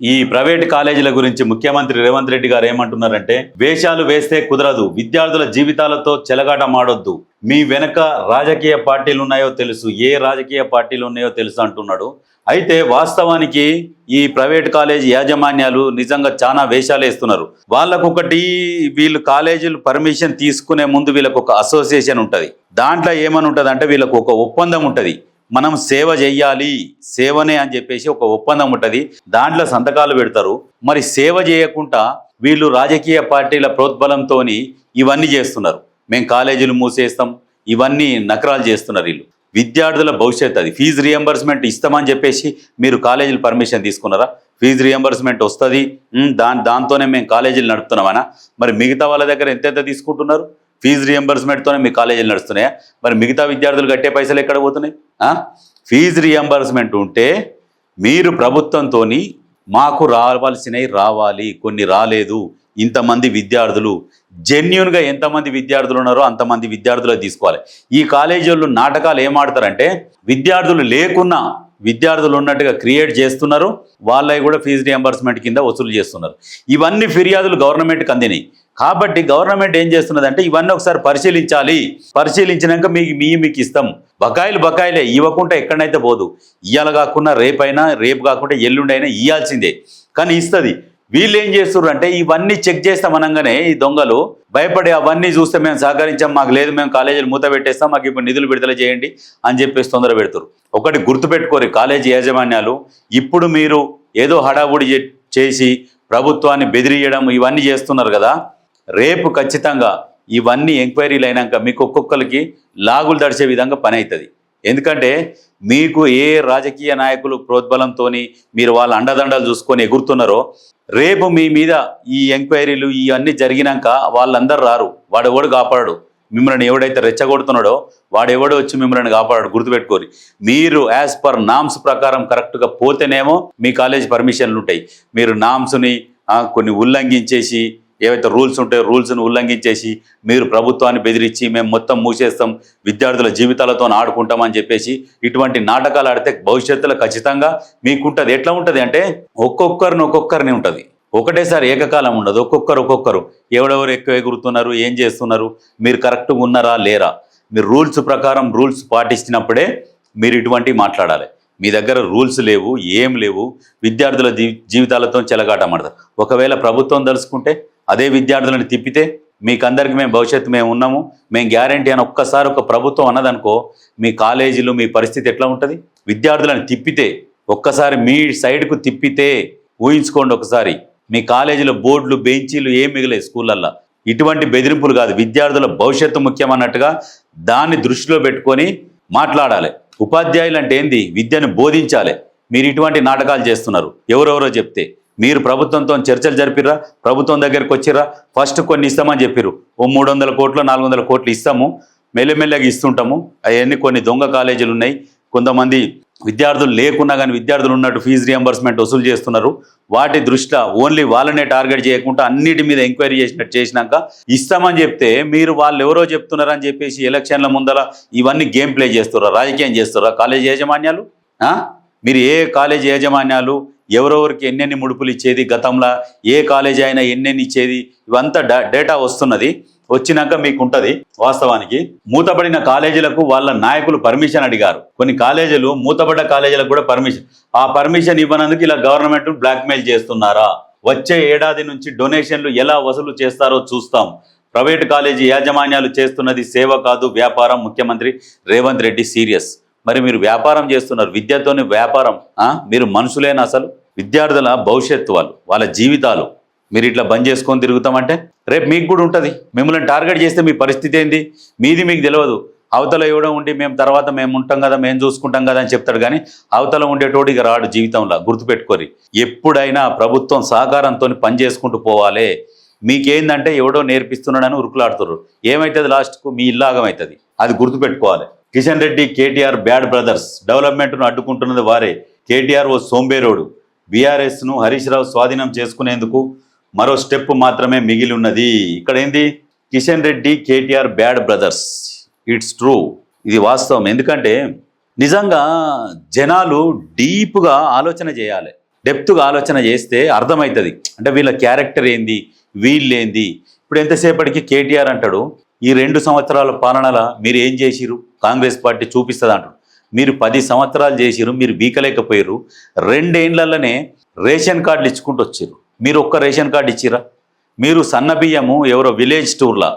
ఈ ప్రైవేట్ కాలేజీల గురించి ముఖ్యమంత్రి రేవంత్ రెడ్డి గారు ఏమంటున్నారంటే వేషాలు వేస్తే కుదరదు విద్యార్థుల జీవితాలతో చెలగాట మాడొద్దు మీ వెనక రాజకీయ పార్టీలు ఉన్నాయో తెలుసు ఏ రాజకీయ పార్టీలు ఉన్నాయో తెలుసు అంటున్నాడు. అయితే వాస్తవానికి ఈ ప్రైవేట్ కాలేజ్ యాజమాన్యాలు నిజంగా చాలా వేషాలు వేస్తున్నారు. వాళ్ళకొకటి వీళ్ళు కాలేజీలు పర్మిషన్ తీసుకునే ముందు వీళ్ళకు ఒక అసోసియేషన్ ఉంటుంది. దాంట్లో ఏమని ఉంటుంది అంటే వీళ్ళకు ఒక ఒప్పందం ఉంటుంది. మనం సేవ చెయ్యాలి సేవనే అని చెప్పేసి ఒక ఒప్పందం ఉంటుంది. దాంట్లో సంతకాలు పెడతారు. మరి సేవ చేయకుండా వీళ్ళు రాజకీయ పార్టీల ప్రోద్బలంతో ఇవన్నీ చేస్తున్నారు. మేము కాలేజీలు మూసేస్తాం. ఇవన్నీ నకరాలు చేస్తున్నారు వీళ్ళు. విద్యార్థుల భవిష్యత్తు అది. ఫీజు రియంబర్స్మెంట్ ఇస్తామని చెప్పేసి మీరు కాలేజీలు పర్మిషన్ తీసుకున్నారా? ఫీజు రియంబర్స్మెంట్ వస్తుంది. దాని దాంతోనే మేము కాలేజీలు నడుపుతున్నామనా మరి మిగతా వాళ్ళ దగ్గర ఎంతెంత తీసుకుంటున్నారు? ఫీజు రియంబర్స్మెంట్తోనే మీ కాలేజీలు నడుస్తున్నాయా? మరి మిగతా విద్యార్థులు కట్టే పైసలు ఎక్కడ పోతున్నాయి? ఫీజు రియంబర్స్మెంట్ ఉంటే మీరు ప్రభుత్వంతో మాకు రావాల్సినవి రావాలి కొన్ని రాలేదు. ఇంతమంది విద్యార్థులు జెన్యున్గా ఎంతమంది విద్యార్థులు ఉన్నారో అంతమంది విద్యార్థులు తీసుకోవాలి. ఈ కాలేజీల్లో నాటకాలు ఏమాడతారంటే విద్యార్థులు లేకున్నా విద్యార్థులు ఉన్నట్టుగా క్రియేట్ చేస్తున్నారు. వాళ్ళవి కూడా ఫీజు రియంబర్స్మెంట్ కింద వసూలు చేస్తున్నారు. ఇవన్నీ ఫిర్యాదులు గవర్నమెంట్కి అందినాయి. కాబట్టి గవర్నమెంట్ ఏం చేస్తున్నదంటే ఇవన్నీ ఒకసారి పరిశీలించాలి. పరిశీలించినాక మీకు మీ మీకు ఇస్తాం. బకాయిలు బకాయిలే ఇవ్వకుండా ఎక్కడైతే పోదు. ఇయ్యాల కాకుండా రేపైనా రేపు కాకుండా ఎల్లుండి అయినా ఇయ్యాల్సిందే. కానీ ఇస్తుంది. వీళ్ళు ఏం చేస్తున్నారు అంటే ఇవన్నీ చెక్ చేస్తాం అనగానే ఈ దొంగలు. భయపడి అవన్నీ చూస్తే మేము సహకరించాం మాకు లేదు మేము కాలేజీలు మూత పెట్టేస్తాం మాకు ఇప్పుడు నిధులు విడుదల చేయండి అని చెప్పేసి తొందర పెడతారు ఒకటి గుర్తుపెట్టుకోరు కాలేజీ యాజమాన్యాలు. ఇప్పుడు మీరు ఏదో హడావుడి చే- చేసి ప్రభుత్వాన్ని బెదిరియడం ఇవన్నీ చేస్తున్నారు కదా. రేపు ఖచ్చితంగా ఇవన్నీ ఎంక్వైరీలు అయినాక మీకు ఒక్కొక్కరికి లాగులు దడిచే విధంగా పని అవుతుంది. ఎందుకంటే మీకు ఏ రాజకీయ నాయకులు ప్రోద్బలంతో మీరు వాళ్ళ అండదండలు చూసుకొని ఎగురుతున్నారో రేపు మీ మీద ఈ ఎంక్వైరీలు ఇవన్నీ జరిగినాక వాళ్ళందరూ రారు. వాడు ఎవడు కాపాడు మిమ్మల్ని ఎవడైతే రెచ్చగొడుతున్నాడో వాడు ఎవడు వచ్చి మిమ్మల్ని కాపాడాడు గుర్తుపెట్టుకోరు. మీరు యాజ్ పర్ నామ్స్ ప్రకారం కరెక్ట్గా పోతేనేమో మీ కాలేజ్ పర్మిషన్లు ఉంటాయి. మీరు నామ్స్ని కొన్ని ఉల్లంఘించేసి ఏవైతే రూల్స్ ఉంటాయో రూల్స్ను ఉల్లంఘించేసి మీరు ప్రభుత్వాన్ని బెదిరించి మేము మొత్తం మూసేస్తాం విద్యార్థుల జీవితాలతో ఆడుకుంటామని చెప్పేసి ఇటువంటి నాటకాలు ఆడితే భవిష్యత్తులో ఖచ్చితంగా మీకుంటుంది ఎట్లా ఉంటుంది అంటే ఒక్కొక్కరిని ఒక్కొక్కరిని ఉంటుంది. ఒకటేసారి ఏకకాలం ఉండదు. ఒక్కొక్కరు ఒక్కొక్కరు. ఎవడెవరు ఎక్కువ ఎగురుతున్నారు ఏం చేస్తున్నారు మీరు కరెక్ట్గా ఉన్నారా లేరా? మీరు రూల్స్ ప్రకారం రూల్స్ పాటించినప్పుడే మీరు ఇటువంటివి మాట్లాడాలి. మీ దగ్గర రూల్స్ లేవు ఏం లేవు. విద్యార్థుల జీవితాలతో చెలగాటమాడతారు ఒకవేళ ప్రభుత్వం తలుసుకుంటే అదే విద్యార్థులను తిప్పితే మీకందరికి మేము భవిష్యత్తు మేము ఉన్నాము. మేము గ్యారంటీ అని ఒక్కసారి ఒక ప్రభుత్వం అన్నదనుకో మీ కాలేజీలు మీ పరిస్థితి ఎట్లా ఉంటుంది? విద్యార్థులను తిప్పితే ఒక్కసారి మీ సైడ్కు తిప్పితే ఊహించుకోండి ఒకసారి. మీ కాలేజీలో బోర్డులు బెంచీలు ఏం మిగిలే స్కూళ్ళల్లో. ఇటువంటి బెదిరింపులు కాదు. విద్యార్థుల భవిష్యత్తు ముఖ్యమన్నట్టుగా దాన్ని దృష్టిలో పెట్టుకొని మాట్లాడాలి. ఉపాధ్యాయులు అంటే ఏంది? విద్యను బోధించాలి. మీరు ఇటువంటి నాటకాలు చేస్తున్నారు. ఎవరెవరో చెప్తే. మీరు ప్రభుత్వంతో చర్చలు జరిపిరా ప్రభుత్వం దగ్గరికి వచ్చిర్రా ఫస్ట్ కొన్ని ఇస్తామని చెప్పిర్రు. ఓ మూడు వందల కోట్లు నాలుగు వందల కోట్లు ఇస్తాము మెల్లమెల్లగా ఇస్తుంటాము. అవన్నీ కొన్ని దొంగ కాలేజీలు ఉన్నాయి. కొంతమంది విద్యార్థులు లేకున్నా కానీ విద్యార్థులు ఉన్నట్టు ఫీజు రియంబర్స్మెంట్ వసూలు చేస్తున్నారు. వాటి దృష్ట్యా ఓన్లీ వాళ్ళనే టార్గెట్ చేయకుండా అన్నిటి మీద ఎంక్వైరీ చేసినట్టు చేసినాక ఇస్తామని చెప్తే మీరు వాళ్ళు ఎవరో చెప్తున్నారని చెప్పేసి ఎలక్షన్ల ముందర ఇవన్నీ గేమ్ ప్లే చేస్తుర్రా రాజకీయం చేస్తుర్రా. కాలేజ్ యాజమాన్యాలు మీరు ఏ కాలేజ్ యాజమాన్యాలు ఎవరెవరికి ఎన్నెన్ని ముడుపులు ఇచ్చేది గతంలో ఏ కాలేజీ అయినా ఎన్నెన్ని ఇచ్చేది ఇవంతా డేటా వస్తున్నది వచ్చినాక మీకు ఉంటుంది వాస్తవానికి మూతబడిన కాలేజీలకు వాళ్ళ నాయకులు పర్మిషన్ అడిగారు. కొన్ని కాలేజీలు మూతబడ్డ కాలేజీలకు కూడా పర్మిషన్. ఆ పర్మిషన్ ఇవ్వనందుకు ఇలా గవర్నమెంట్ బ్లాక్మెయిల్ చేస్తున్నారా? వచ్చే ఏడాది నుంచి డొనేషన్లు ఎలా వసూలు చేస్తారో చూస్తాం. ప్రైవేట్ కాలేజీ యాజమాన్యాలు చేస్తున్నది సేవ కాదు వ్యాపారం ముఖ్యమంత్రి రేవంత్ రెడ్డి సీరియస్. మరి మీరు వ్యాపారం చేస్తున్నారు. విద్యతోని వ్యాపారం మీరు మనుషులేనా అసలు? విద్యార్థుల భవిష్యత్తు వాళ్ళు వాళ్ళ జీవితాలు. మీరు ఇట్లా బంద్ చేసుకొని తిరుగుతామంటే? రేపు మీకు కూడా ఉంటుంది. మిమ్మల్ని టార్గెట్ చేస్తే మీ పరిస్థితి ఏంది? మీది మీకు తెలియదు అవతల ఎవడో ఉండి మేము తర్వాత మేము ఉంటాం కదా మేము చూసుకుంటాం కదా అని చెప్తాడు కానీ అవతల ఉండేటోడు ఇక రాడు జీవితంలో. గుర్తుపెట్టుకోరి. ఎప్పుడైనా ప్రభుత్వం సహకారంతో పని చేసుకుంటూ పోవాలి. మీకేందంటే ఎవడో నేర్పిస్తున్నాడని ఉరుకులాడుతున్నారు ఏమవుతుంది లాస్ట్కు? మీ ఇల్లాగం అవుతుంది అది గుర్తుపెట్టుకోవాలి. Kishan Reddy KTR bad brothers. డెవలప్మెంట్ను అడ్డుకుంటున్నది వారే. కేటీఆర్ ఓ సోంబేరోడు. బీఆర్ఎస్ను హరీష్ రావు స్వాధీనం చేసుకునేందుకు మరో స్టెప్ మాత్రమే మిగిలి ఉన్నది. ఇక్కడ ఏంది Kishan Reddy KTR bad brothers. It's true. ఇది వాస్తవం. ఎందుకంటే నిజంగా జనాలు డీప్గా ఆలోచన చేయాలి. డెప్త్గా ఆలోచన చేస్తే అర్థమవుతుంది. అంటే వీళ్ళ క్యారెక్టర్ ఏంది? వీళ్ళేంది? ఇప్పుడు ఎంతసేపటికి కేటీఆర్ అంటాడు? ఈ రెండు సంవత్సరాల పాలనల మీరు ఏం చేసిరు కాంగ్రెస్ పార్టీ చూపిస్తుంది అంటారు మీరు పది సంవత్సరాలు చేసిరు మీరు బీకలేకపోయారు రెండేండ్లలోనే రేషన్ కార్డులు ఇచ్చుకుంటూ వచ్చారు మీరు ఒక్క రేషన్ కార్డు ఇచ్చిరా మీరు సన్న బియ్యము ఎవరో విలేజ్ టూర్లా.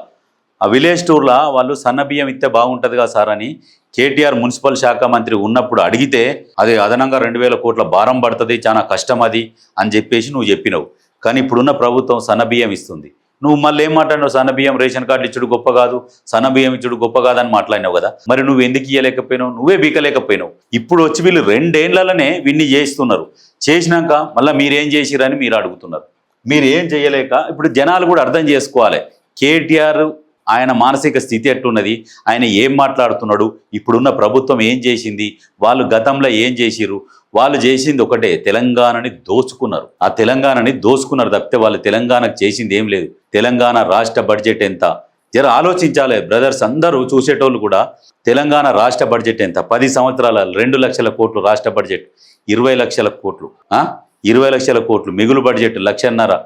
ఆ విలేజ్ టూర్లా వాళ్ళు సన్న బియ్యం ఇస్తే బాగుంటుందిగా సార్ అని కేటీఆర్ మున్సిపల్ శాఖ మంత్రి ఉన్నప్పుడు అడిగితే అది అదనంగా రెండు వేల కోట్ల భారం పడుతుంది చాలా కష్టం అది అని చెప్పేసి నువ్వు చెప్పినావు. కానీ ఇప్పుడున్న ప్రభుత్వం సన్న బియ్యం ఇస్తుంది. నువ్వు మళ్ళీ ఏం మాట్లాడినావు? సన్న బియ్యం రేషన్ కార్డు ఇచ్చుడు గొప్ప కాదు. సన్న బియ్యం ఇచ్చుడు గొప్ప కాదని మాట్లాడినావు కదా. మరి నువ్వు ఎందుకు ఇయ్యలేకపోయినావు? నువ్వే బీకలేకపోయినావు. ఇప్పుడు వచ్చి వీళ్ళు రెండేళ్ళలోనే విన్ని చేస్తున్నారు. చేసినాక మళ్ళీ మీరేం చేసిరని మీరు అడుగుతున్నారు. మీరు ఏం చేయలేక ఇప్పుడు జనాలు కూడా అర్థం చేసుకోవాలి. కేటీఆర్ ఆయన మానసిక స్థితి ఎట్టున్నది? ఆయన ఏం మాట్లాడుతున్నాడు? ఇప్పుడున్న ప్రభుత్వం ఏం చేసింది? వాళ్ళు గతంలో ఏం చేసిరు వాళ్ళు చేసింది ఒకటే తెలంగాణని దోచుకున్నారు. ఆ తెలంగాణని దోచుకున్నారు తప్పితే వాళ్ళు తెలంగాణకు చేసింది ఏం లేదు. తెలంగాణ రాష్ట్ర బడ్జెట్ ఎంత? జర ఆలోచించాలి. బ్రదర్స్ అందరూ చూసేటోళ్ళు కూడా తెలంగాణ రాష్ట్ర బడ్జెట్ ఎంత? పది సంవత్సరాల రెండు లక్షల కోట్లు రాష్ట్ర బడ్జెట్. ఇరవై లక్షల కోట్లు. ఇరవై లక్షల కోట్లు. మిగులు బడ్జెట్ లక్షన్నర.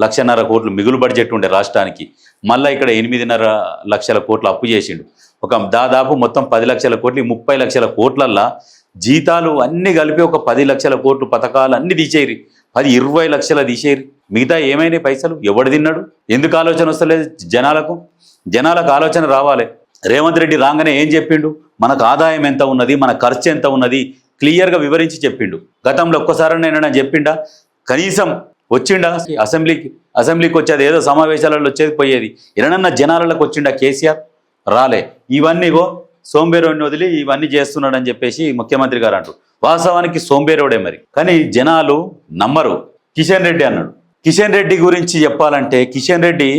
లక్షన్నర కోట్లు మిగులు బడ్జెట్ ఉండే రాష్ట్రానికి మళ్ళీ ఇక్కడ ఎనిమిదిన్నర లక్షల కోట్లు అప్పు చేసిండు. ఒక దాదాపు మొత్తం పది లక్షల కోట్లు ముప్పై లక్షల కోట్లల్లా జీతాలు అన్నీ కలిపి ఒక పది లక్షల కోట్లు పథకాలు అన్నీ తీసేయరు. పది ఇరవై లక్షల తీసేయరు. మిగతా ఏమైనాయి పైసలు ఎవడు తిన్నాడు? ఎందుకు ఆలోచన వస్తలేదు జనాలకు? జనాలకు ఆలోచన రావాలి. రేవంత్ రెడ్డి రాగానే ఏం చెప్పిండు? మనకు ఆదాయం ఎంత ఉన్నది మన ఖర్చు ఎంత ఉన్నది క్లియర్గా వివరించి చెప్పిండు. గతంలో ఒక్కసారి నేను చెప్పిండా కనీసం వచ్చిండా? అసెంబ్లీకి అసెంబ్లీకి వచ్చేది ఏదో సమావేశాలలో వచ్చేది పోయేది. ఎనడన్నా జనాలకు వచ్చిండా కేసీఆర్? రాలే. ఇవన్నీగో సోంబేరోడిని వదిలి ఇవన్నీ చేస్తున్నాడని చెప్పేసి ముఖ్యమంత్రి గారు అంటారు వాస్తవానికి సోంబేరోడే మరి. కానీ జనాలు నమ్మరు. కిషన్ రెడ్డి అన్నాడు. కిషన్ రెడ్డి గురించి చెప్పాలంటే కిషన్ రెడ్డి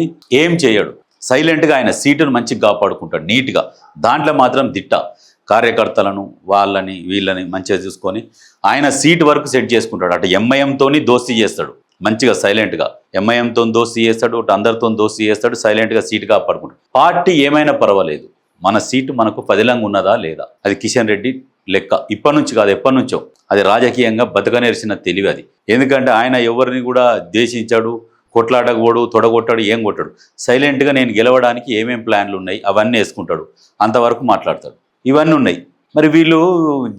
ఏం చేయడు? సైలెంట్గా ఆయన సీటును మంచిగా కాపాడుకుంటాడు నీట్గా. దాంట్లో మాత్రం దిట్ట. కార్యకర్తలను వాళ్ళని వీళ్ళని మంచిగా చూసుకొని ఆయన సీట్ వరకు సెట్ చేసుకుంటాడు. అటు ఎంఐఎంతోని దోస్తీ చేస్తాడు. మంచిగా సైలెంట్గా. ఎంఐఎంతో దోసి చేస్తాడు ఒకటి అందరితో దోసి చేస్తాడు సైలెంట్గా సీటు కాపాడుకుంటాడు పార్టీ ఏమైనా పర్వాలేదు. మన సీటు మనకు పదిలంగా ఉన్నదా లేదా? అది కిషన్ రెడ్డి లెక్క. ఇప్పటి నుంచి కాదు ఎప్పటి నుంచో. అది రాజకీయంగా బతకనేర్చిన తెలివి అది. ఎందుకంటే ఆయన ఎవరిని కూడా ద్వేషించాడు కొట్లాడకపోడు తొడగొట్టాడు ఏం కొట్టాడు. సైలెంట్గా నేను గెలవడానికి ఏమేం ప్లాన్లు ఉన్నాయి? అవన్నీ వేసుకుంటాడు. అంతవరకు మాట్లాడతాడు. ఇవన్నీ ఉన్నాయి. మరి వీళ్ళు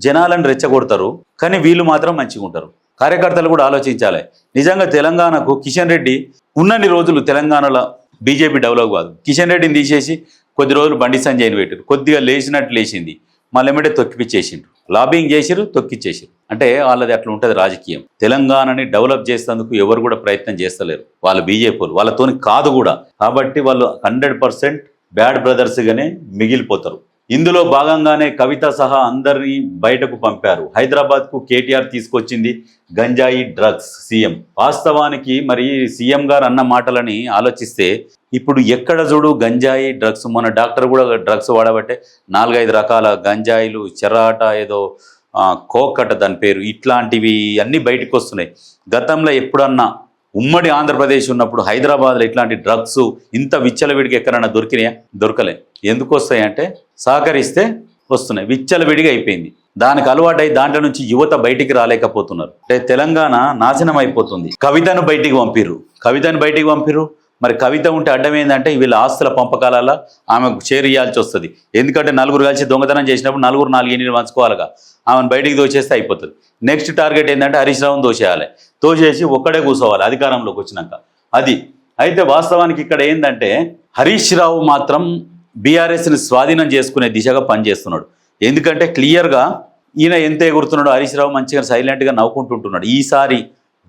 జనాలను రెచ్చగొడతారు కానీ వీళ్ళు మాత్రం మంచిగా ఉంటారు కార్యకర్తలు కూడా ఆలోచించాలి. నిజంగా తెలంగాణకు కిషన్ రెడ్డి ఉన్నన్ని రోజులు తెలంగాణలో బీజేపీ డెవలప్ కాదు. కిషన్ రెడ్డిని తీసేసి కొద్ది రోజులు బండి సంజయ్ని పెట్టారు. కొద్దిగా లేచినట్టు లేచింది. మళ్ళీ ఎమ్మటే తొక్కిపిచ్చేసిండ్రు. లాబింగ్ చేసిరు తొక్కిచ్చేసిరు అంటే వాళ్ళది అట్లా ఉంటుంది రాజకీయం. తెలంగాణని డెవలప్ చేసేందుకు ఎవరు కూడా ప్రయత్నం చేస్తలేరు. వాళ్ళు బీజేపీ వాళ్ళతోని కాదు కూడా. కాబట్టి వాళ్ళు హండ్రెడ్ పర్సెంట్ బ్యాడ్ బ్రదర్స్గానే మిగిలిపోతారు. ఇందులో భాగంగానే కవిత సహా అందరినీ బయటకు పంపారు. హైదరాబాద్కు కేటీఆర్ తీసుకొచ్చింది గంజాయి డ్రగ్స్ సీఎం. వాస్తవానికి మరి సీఎం గారు అన్న మాటలని ఆలోచిస్తే ఇప్పుడు ఎక్కడ చూడు గంజాయి డ్రగ్స్ మన డాక్టర్ కూడా డ్రగ్స్ వాడబట్టే నాలుగైదు రకాల గంజాయిలు చెరాట ఏదో కోకట దాని పేరు ఇట్లాంటివి అన్నీ బయటకు వస్తున్నాయి. గతంలో ఎప్పుడన్నా ఉమ్మడి ఆంధ్రప్రదేశ్ ఉన్నప్పుడు హైదరాబాద్లో ఇట్లాంటి డ్రగ్స్ ఇంత విచ్చలవిడిగా ఎక్కడన్నా దొరికినాయా? దొరకలే. ఎందుకు వస్తాయంటే సహకరిస్తే వస్తున్నాయి. విచ్చలవిడిగా అయిపోయింది. దానికి అలవాటై దాంట్లో నుంచి యువత బయటికి రాలేకపోతున్నారు. అంటే తెలంగాణ నాశనం అయిపోతుంది కవితను బయటికి పంపిర్రు. కవితను బయటికి పంపిర్రు? మరి కవిత ఉంటే అడ్డం ఏంటంటే వీళ్ళ ఆస్తుల పంపకాలలో ఆమెకు చేరియాల్సి వస్తుంది. ఎందుకంటే నలుగురు కలిసి దొంగతనం చేసినప్పుడు నలుగురు నాలుగు ఎన్ని పంచుకోవాలిగా. ఆమెను బయటికి దోచేస్తే అయిపోతుంది. నెక్స్ట్ టార్గెట్ ఏంటంటే హరీష్ రావును దోచేయాలి తోచేసి ఒక్కడే కూర్చోవాలి అధికారంలోకి వచ్చినాక. అది. అయితే వాస్తవానికి ఇక్కడ ఏంటంటే హరీష్ రావు మాత్రం బీఆర్ఎస్ని స్వాధీనం చేసుకునే దిశగా పనిచేస్తున్నాడు. ఎందుకంటే క్లియర్గా ఈయన ఎంత ఎగురుతున్నాడు హరీష్ రావు మంచిగా సైలెంట్గా నవ్వుకుంటుంటున్నాడు. ఈసారి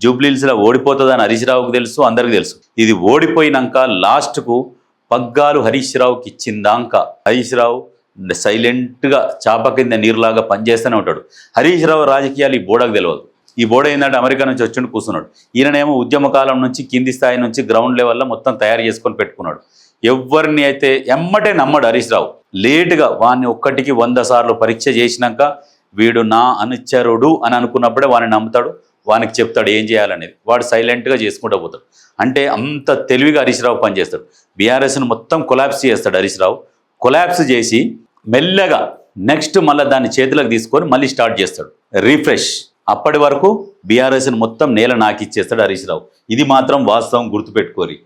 జూబ్లీల్స్లో ఓడిపోతుందని హరీష్ రావుకు తెలుసు అందరికీ తెలుసు. ఇది ఓడిపోయినాక లాస్ట్కు పగ్గాలు హరీష్ రావుకి ఇచ్చిందాక. హరీష్ రావు సైలెంట్గా చాప కింద నీరులాగా పనిచేస్తూనే ఉంటాడు. హరీష్ రావు రాజకీయాలు ఈ బోడకు తెలియదు ఈ బోడ ఏంటంటే అమెరికా నుంచి వచ్చి కూర్చున్నాడు. ఈయననేమో ఉద్యమ కాలం నుంచి కింది స్థాయి నుంచి గ్రౌండ్ లెవెల్లో మొత్తం తయారు చేసుకొని పెట్టుకున్నాడు. ఎవరిని అయితే ఎమ్మటే నమ్మడు హరీష్ రావు. లేటుగా వాడిని ఒక్కటికి వంద సార్లు పరీక్ష చేసినాక వీడు నా అనుచరుడు అని అనుకున్నప్పుడే వాడిని నమ్ముతాడు. వానికి చెప్తాడు ఏం చేయాలనేది. వాడు సైలెంట్గా చేసుకుంటూ పోతాడు. అంటే అంత తెలివిగా హరీష్ రావు పనిచేస్తాడు. బీఆర్ఎస్ను మొత్తం కొలాప్స్ చేస్తాడు హరీష్ రావు. కొలాప్స్ చేసి మెల్లగా నెక్స్ట్ మళ్ళీ దాన్ని చేతులకు తీసుకొని మళ్ళీ స్టార్ట్ చేస్తాడు. రీఫ్రెష్. అప్పటి వరకు బీఆర్ఎస్ని మొత్తం నేల నాకిచ్చేస్తాడు హరీష్ రావు. ఇది మాత్రం వాస్తవం గుర్తుపెట్టుకోరి.